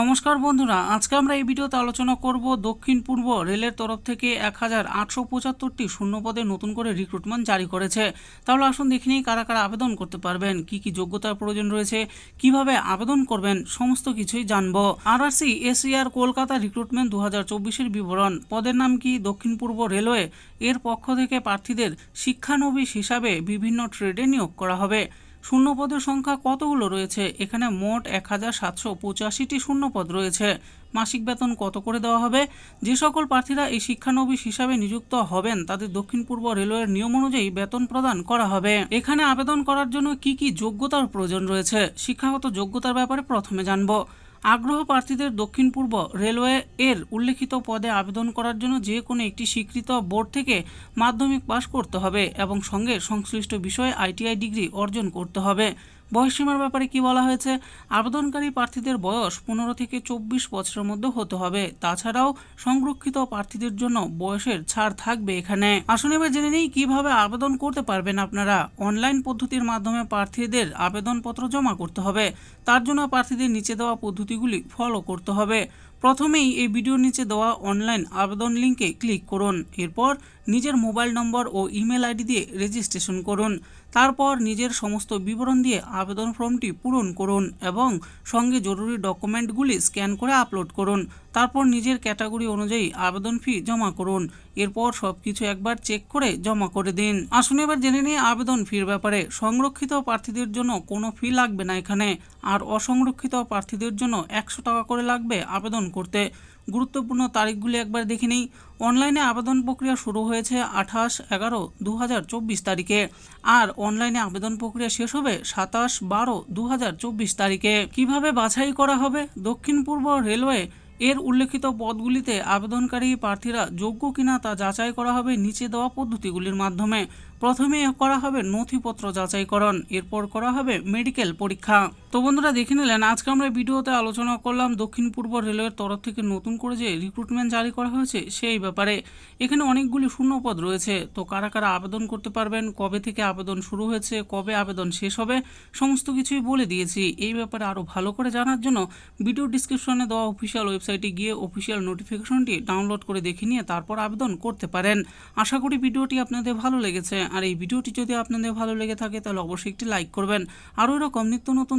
নমস্কার বন্ধুরা, আজকে আমরা এই ভিডিওতে আলোচনা করব দক্ষিণ পূর্ব রেলের তরফ থেকে এক হাজার আটশো পঁচাত্তরটি শূন্যপদে নতুন করে রিক্রুটমেন্ট জারি করেছে। তাহলে আসুন দেখে নিই কারা কারা আবেদন করতে পারবেন, কি কি যোগ্যতার প্রয়োজন রয়েছে, কীভাবে আবেদন করবেন, সমস্ত কিছুই জানব। আরআরসি এসিআর কলকাতা রিক্রুটমেন্ট দু হাজার চব্বিশের বিবরণ, পদের নাম কি, দক্ষিণ পূর্ব রেলওয়ে, এর পক্ষ থেকে প্রার্থীদের শিক্ষানবিশ হিসাবে বিভিন্ন ট্রেডে নিয়োগ করা হবে। শূন্যপদের সংখ্যা কতগুলো রয়েছে? এখানে মোট এক হাজার সাতশো পঁচাশিটি শূন্যপদ রয়েছে। মাসিক বেতন কত করে দেওয়া হবে? যে সকল প্রার্থীরা এই শিক্ষানবিশ হিসাবে নিযুক্ত হবেন, তাদের দক্ষিণ পূর্ব রেলওয়ের নিয়ম অনুযায়ী বেতন প্রদান করা হবে। এখানে আবেদন করার জন্য কি কি যোগ্যতার প্রয়োজন রয়েছে? শিক্ষাগত যোগ্যতার ব্যাপারে প্রথমে জানব। আগ্রহ প্রার্থীদের দক্ষিণ পূর্ব রেলওয়ে এর উল্লেখিত পদে আবেদন করার জন্য যে কোনো একটি স্বীকৃত বোর্ড থেকে মাধ্যমিক পাশ করতে হবে এবং সঙ্গে সংশ্লিষ্ট বিষয়ে আইটিআই ডিগ্রি অর্জন করতে হবে। বয়সসীমার ব্যাপারে কি বলা হয়েছে? আবেদনকারী প্রার্থীদের বয়স পনেরো থেকে চব্বিশ বছরের মধ্যে হতে হবে। তাছাড়াও সংরক্ষিত প্রার্থীদের জন্য বয়সের ছাড় থাকবে এখানে। আসুন এবার জেনে নিই কীভাবে আবেদন করতে পারবেন আপনারা। অনলাইন পদ্ধতির মাধ্যমে প্রার্থীদের আবেদনপত্র জমা করতে হবে। তার জন্য প্রার্থীদের নিচে দেওয়া পদ্ধতিগুলি ফলো করতে হবে। প্রথমেই এই ভিডিওর নিচে দেওয়া অনলাইন আবেদন লিঙ্কে ক্লিক করুন। এরপর নিজের মোবাইল নম্বর ও ইমেল আইডি দিয়ে রেজিস্ট্রেশন করুন। তারপর নিজের সমস্ত বিবরণ দিয়ে আবেদন ফর্মটি পূরণ করুন এবং সঙ্গে জরুরি ডকুমেন্টগুলি স্ক্যান করে আপলোড করুন। তারপর নিজের ক্যাটাগরি অনুযায়ী আবেদন ফি জমা করুন। এরপর সব কিছু একবার চেক করে জমা করে দিন। আসুন এবার জেনে নিই আবেদন ফির ব্যাপারে। সংরক্ষিত প্রার্থীদের জন্য কোনো ফি লাগবে না এখানে। আর অসংরক্ষিত প্রার্থীদের জন্য একশো টাকা করে লাগবে আবেদন করতে। গুরুত্বপূর্ণ তারিখগুলি একবার দেখে নিই। অনলাইনে আবেদন প্রক্রিয়া শুরু হয়েছে আঠাশ এগারো দু তারিখে। আর অনলাইনে আবেদন প্রক্রিয়া শেষ হবে সাতাশ বারো দু তারিখে। কীভাবে বাছাই করা হবে? দক্ষিণ পূর্ব রেলওয়ে এর উল্লেখিত পদগুলিতে আবেদনকারী প্রার্থীরা যোগ্য কিনা তা যাচাই করা হবে নিচে দেওয়া পদ্ধতিগুলির মাধ্যমে। প্রথমে করা হবে নথিপত্র যাচাইকরণ, এরপর করা হবে মেডিকেল পরীক্ষা। তো বন্ধুরা দেখে নিলেন, আজকে আমরা ভিডিওতে আলোচনা করলাম দক্ষিণ পূর্ব রেলওয়ের তরফ থেকে নতুন করে যে রিক্রুটমেন্ট জারি করা হয়েছে সেই ব্যাপারে। এখানে অনেকগুলি শূন্যপদ রয়েছে, তো কারা কারা আবেদন করতে পারবেন, কবে থেকে আবেদন শুরু হয়েছে, কবে আবেদন শেষ হবে, সমস্ত কিছুই বলে দিয়েছি। এই ব্যাপারে আরও ভালো করে জানার জন্য ভিডিও ডিসক্রিপশনে দেওয়া অফিসিয়াল ওয়েবসাইটে গিয়ে অফিসিয়াল নোটিফিকেশনটি ডাউনলোড করে দেখে নিয়ে তারপর আবেদন করতে পারেন। আশা করি ভিডিওটি আপনাদের ভালো লেগেছে। আর এই ভিডিওটি যদি আপনাদের ভালো লেগে থাকে, তাহলে অবশ্যই একটি লাইক করবেন। আরও এরকম নিত্য নতুন